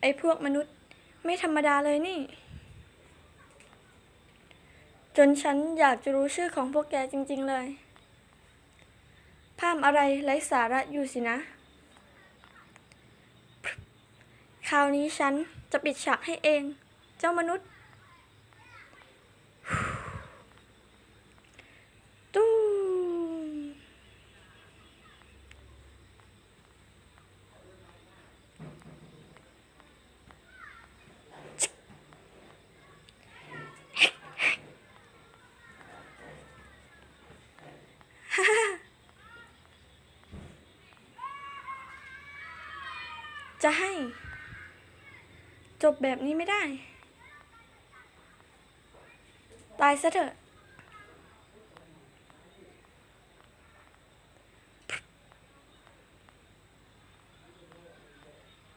ไอ้พวกมนุษย์ไม่ธรรมดาเลยนี่ จนฉันอยากจะรู้ชื่อของพวกแกจริง ๆ เลยภาพอะไรไร้สาระอยู่สินะ คราวนี้ฉันจะปิดฉากให้เอง เจ้ามนุษย์ ตู้ม จะให้ จบแบบนี้ไม่ได้ ตายซะเถอะ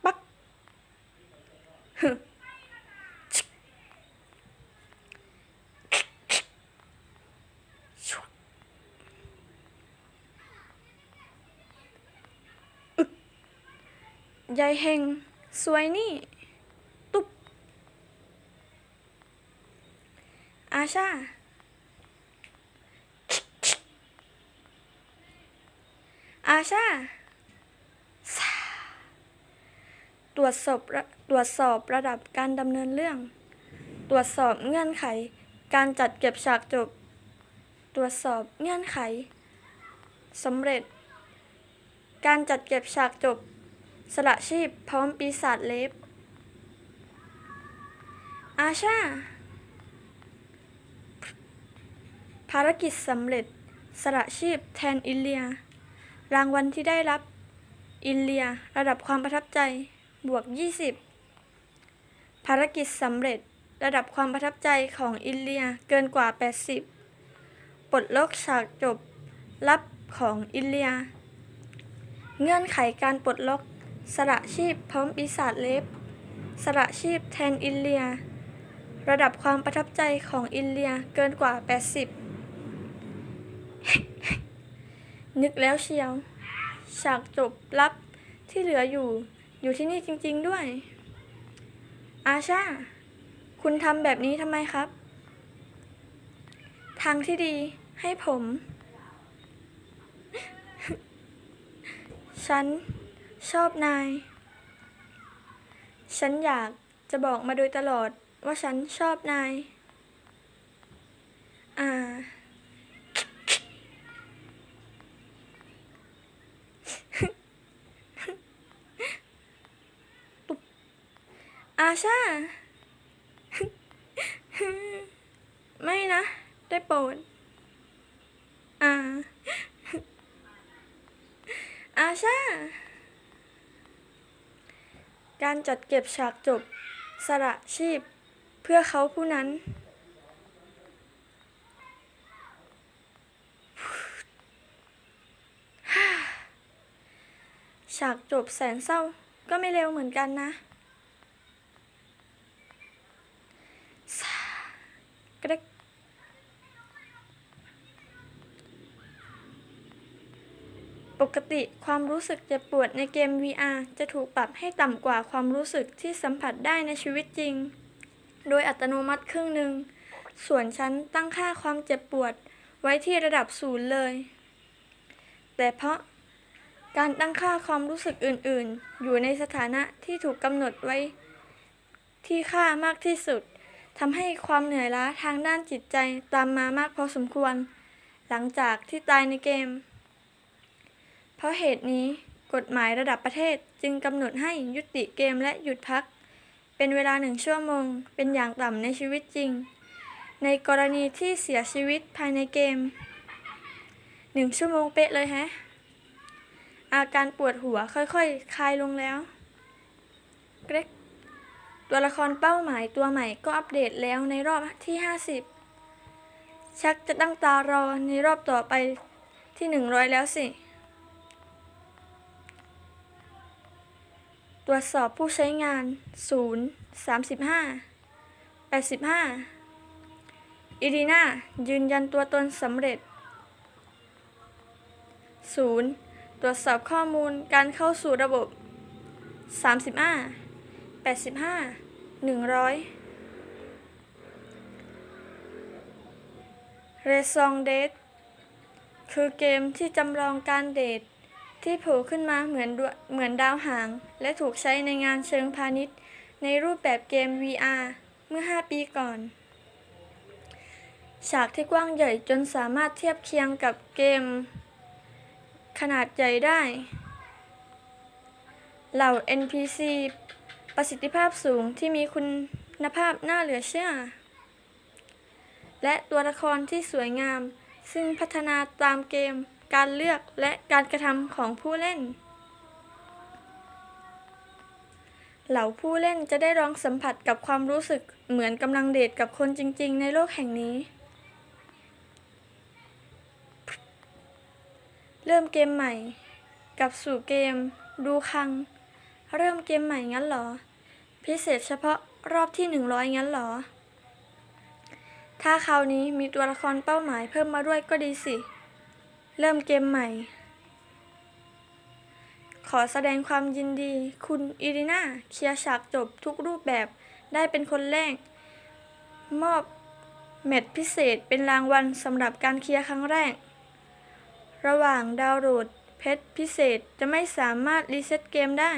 ปักฮึชิกชัวอึก ยายเฮงสวยนี่ ตุ๊บ อาชา อาชา ตรวจสอบตรวจสอบระดับการดำเนินเรื่อง ตรวจสอบเงื่อนไข การจัดเก็บฉากจบ ตรวจสอบเงื่อนไขสำเร็จ การจัดเก็บฉากจบ สละชีพพร้อมปีศาจเล็บ อาชา ภารกิจสำเร็จ สละชีพแทนอิเลีย รางวัลที่ได้รับ อิเลีย ระดับความประทับใจ บวก 20 ภารกิจสำเร็จ ระดับความประทับใจของอิเลียเกินกว่า 80 ปลดล็อกฉากจบลับของอิเลีย เงื่อนไขการปลดล็อก สละชีพพร้อมปีศาจเล็บสละชีพแทนอิลเลีย ระดับความประทับใจของอิลเลียเกินกว่า 80 นึกแล้วเชียว ฉากจบลับที่เหลืออยู่ อยู่ที่นี่จริง ๆด้วย อาชา คุณทำแบบนี้ทำไมครับ ทางที่ดีให้ผม ฉัน ชอบนาย ฉันอยากจะบอกมาโดยตลอดว่าฉันชอบนาย อ่าตุ๊บอาชา ไม่นะ ได้โปรด อ่า อาชา การจัดเก็บฉากจบ สระชีพ เพื่อเขาผู้นั้น ฉากจบแสนเศร้าก็ไม่เร็วเหมือนกันนะสากระเดก ปกติความรู้สึกเจ็บปวดในเกม VR จะถูกปรับให้ต่ำกว่าความรู้สึกที่สัมผัสได้ในชีวิตจริง โดยอัตโนมัติครึ่งหนึ่ง ส่วนฉันตั้งค่าความเจ็บปวดไว้ที่ระดับศูนย์เลย แต่เพราะการตั้งค่าความรู้สึกอื่นๆ อยู่ในสถานะที่ถูกกำหนดไว้ ที่ค่ามากที่สุดทำให้ความเหนื่อยล้าทางด้านจิตใจตามมามากพอสมควร หลังจากที่ตายในเกม ราะเหตุนี้กฎหมายระดับประเทศจึงกำหนดให้ยุติเกมและหยุดพัก เป็นเวลาหนึ่งชั่วโมง เป็นอย่างต่ำในชีวิตจริง ในกรณีที่เสียชีวิตภายในเกมหนึ่งชั่วโมงเป๊ะเลยแฮะ อาการปวดหัวค่อยๆคคลายลงแล้ว เกรกตัวละครเป้าหมายตัวใหม่ก็อัปเดตแล้วในรอบที่ 50 ชักจะตั้งตารอในรอบต่อไปที่ 100 แล้วสิ ตรวจสอบผู้ใช้งาน 0 35 85อีดีนายืนยันตัวตนสำเร็จ 0 ตรวจสอบข้อมูลการเข้าสู่ระบบ 35แปดสิบห้าหนึ่งร้อยเรซองเดทคือเกมที่จำลองการเดท ที่โผล่ขึ้นมาเหมือนเหมือนดาวหาง และถูกใช้ในงานเชิงพาณิชย์ ในรูปแบบเกม VR เมื่อ 5 ปีก่อน ฉากที่กว้างใหญ่จนสามารถเทียบเคียงกับเกม ขนาดใหญ่ได้ เหล่า NPC ประสิทธิภาพสูงที่มีคุณภาพน่าเหลือเชื่อ และตัวละครที่สวยงาม ซึ่งพัฒนาตามเกม การเลือกและการกระทำของผู้เล่น เหล่าผู้เล่นจะได้ลองสัมผัสกับความรู้สึกเหมือนกำลังเดทกับคนจริง ๆ ในโลกแห่งนี้ เริ่มเกมใหม่ กับสู่เกม ดูคัง เริ่มเกมใหม่งั้นเหรอ พิเศษเฉพาะรอบที่ 100 งั้นเหรอ ถ้าคราวนี้มีตัวละครเป้าหมายเพิ่มมาด้วยก็ดีสิ เริ่มเกมใหม่ ขอแสดงความยินดี คุณอิรินาเคลียร์ฉากจบทุกรูปแบบได้เป็นคนแรก มอบเม็ดพิเศษเป็นรางวัลสำหรับการเคลียร์ครั้งแรก ระหว่างดาวน์โหลดเพชรพิเศษจะไม่สามารถรีเซ็ตเกมได้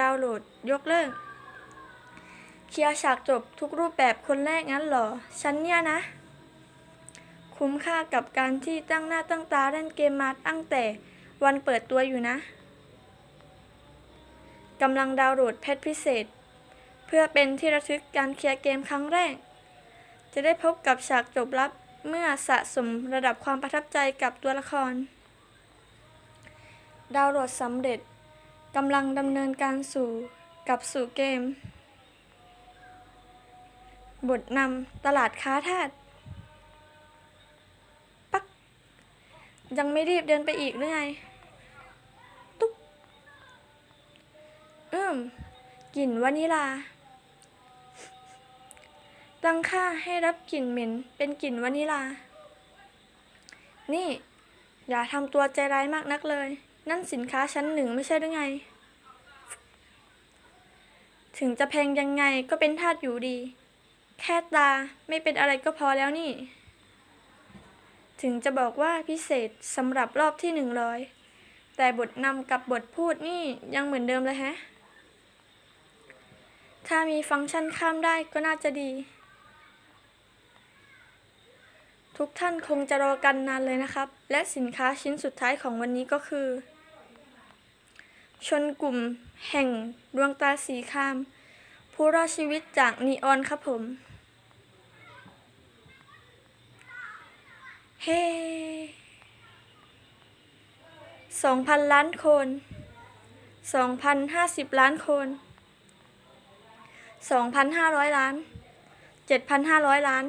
ดาวน์โหลดยกเลิก เคลียร์ฉากจบทุกรูปแบบคนแรกงั้นเหรอ ฉันเนี่ยนะ คุ้มค่ากับการที่ตั้งหน้าตั้งตาเล่นเกมมาตั้งแต่วันเปิดตัวอยู่นะกำลังดาวน์โหลดเพชรพิเศษ เพื่อเป็นที่ระทึกการเคลียร์เกมครั้งแรก จะได้พบกับฉากจบลับเมื่อสะสมระดับความประทับใจกับตัวละคร ดาวน์โหลดสำเร็จกำลังดำเนินการสู่กับสู่เกม บทนำตลาดค้าทาส ยังไม่รีบเดินไปอีกหรือไง ตุ๊บอืมกลิ่นวานิลา ตั้งค่าให้รับกลิ่นเหม็นเป็นกลิ่นวานิลา นี่ อย่าทำตัวใจร้ายมากนักเลย นั่นสินค้าชั้นหนึ่งไม่ใช่หรือไง ถึงจะแพงยังไงก็เป็นทาสอยู่ดี แค่ตาไม่เป็นอะไรก็พอแล้วนี่ ถึงจะบอกว่าพิเศษสำหรับรอบที่หนึ่งร้อยแต่บทนำกับบทพูดนี่ยังเหมือนเดิมเลยฮะ ถ้ามีฟังก์ชันข้ามได้ก็น่าจะดี ทุกท่านคงจะรอกันนานเลยนะครับ และสินค้าชิ้นสุดท้ายของวันนี้ก็คือ ชนกลุ่มแห่งดวงตาสีคราม ผู้รอดชีวิตจากนีออนครับผม เฮ้สองพันล้านคนสองพันห้าสิบล้านคนสองพันห้าร้อยล้านเจ็ดพันห้าร้อยล้าน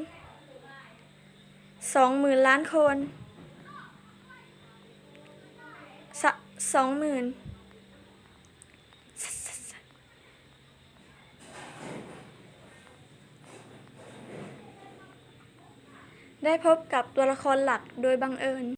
สองหมื่นล้านคนสสองหมื่น ได้พบกับตัวละครหลักโดยบังเอิญ